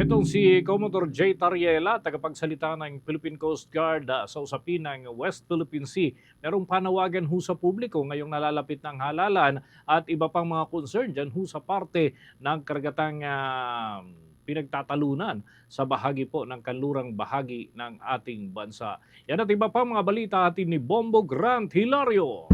Itong si Commodore J. Tariela, tagapagsalita ng Philippine Coast Guard ah, sa usapin ng West Philippine Sea. Merong panawagan ho sa publiko ngayong nalalapit ng halalan at iba pang mga concern dyan ho sa parte ng karagatang ah, pinagtatalunan sa bahagi po ng kanlurang bahagi ng ating bansa. Yan at iba pang mga balita atin ni Bombo Grant Hilario.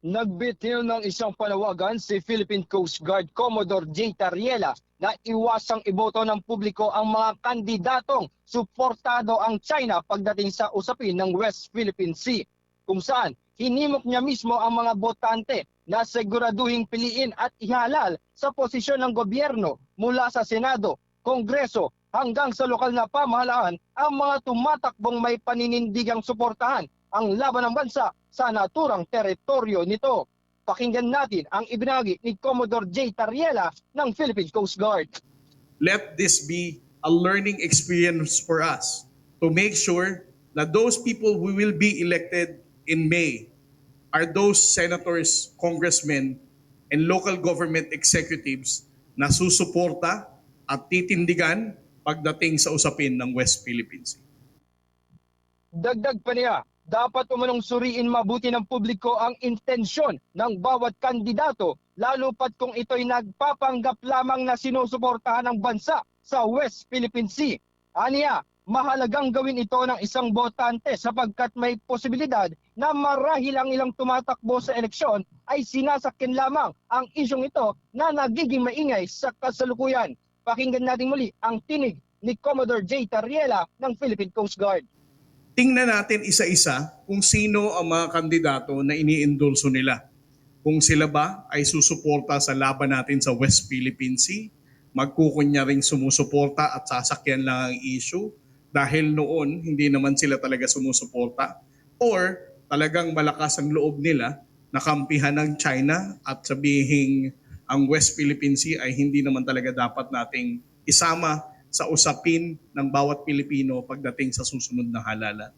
Nagbitiw ng isang panawagan si Philippine Coast Guard Commodore J. Tariela na iwasang iboto ng publiko ang mga kandidatong suportado ang China pagdating sa usapin ng West Philippine Sea kung saan hinimok niya mismo ang mga botante na siguraduhing piliin at ihalal sa posisyon ng gobyerno mula sa Senado, Kongreso hanggang sa lokal na pamahalaan ang mga tumatakbong may paninindigang suportahan ang laban ng bansa sa naturang teritoryo nito. Pakinggan natin ang ibinagi ni Commodore J. Tariela ng Philippine Coast Guard. let this be a learning experience for us to make sure that those people who will be elected in May are those senators, congressmen, and local government executives na susuporta at titindigan pagdating sa usapin ng West Philippine Sea. Dagdag pa niya, dapat umanong suriin mabuti ng publiko ang intensyon ng bawat kandidato lalo pat kung ito'y nagpapanggap lamang na sinusuportahan ng bansa sa West Philippine Sea. Aniya, mahalagang gawin ito ng isang botante sapagkat may posibilidad na marahil ang ilang tumatakbo sa eleksyon ay sinasakyan lamang ang isyong ito na nagiging maingay sa kasalukuyan. Pakinggan natin muli ang tinig ni Commodore J. Tariela ng Philippine Coast Guard. Tingnan natin isa-isa kung sino ang mga kandidato na iniendorso nila. Kung sila ba ay susuporta sa laban natin sa West Philippine Sea, magkukunya ring sumusuporta at sasakyan lang ang issue dahil noon hindi naman sila talaga sumusuporta or talagang malakas ang loob nila na kampihan ng China at sabihing ang West Philippine Sea ay hindi naman talaga dapat nating isama sa usapin ng bawat Pilipino pagdating sa susunod na halalan.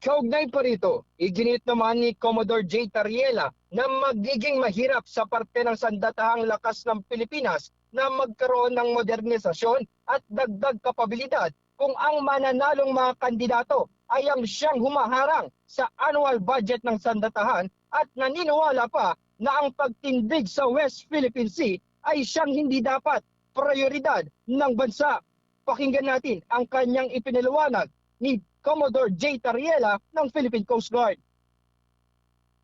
Kaugnay pa rito, iginit naman ni Commodore J. Tariela na magiging mahirap sa parte ng sandatahang lakas ng Pilipinas na magkaroon ng modernisasyon at dagdag kapabilidad kung ang mananalong mga kandidato ay ang siyang humaharang sa annual budget ng sandatahan at naniniwala pa na ang pagtindig sa West Philippine Sea ay siyang hindi dapat prioridad ng bansa. Pakinggan natin ang kanyang ipinaliwanag ni Commodore J. Tariela ng Philippine Coast Guard.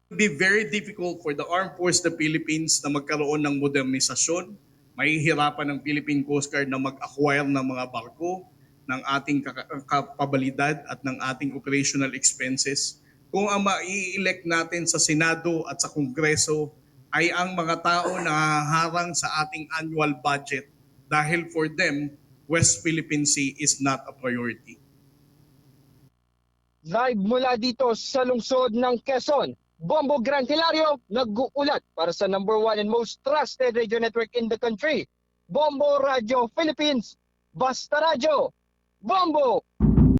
It would be very difficult for the Armed Forces of the Philippines na magkaroon ng modernisasyon. Mahihirapan ng Philippine Coast Guard na mag-acquire ng mga barko, ng ating kapabilidad at ng ating operational expenses. Kung ang mai-elect natin sa Senado at sa Kongreso ay ang mga tao na harang sa ating annual budget dahil for them, West Philippine Sea is not a priority. Live mula dito sa lungsod ng Quezon, Bombo Gran Hilario nag-uulat para sa number one and most trusted radio network in the country, Bombo Radio Philippines, Basta Radio, Bombo!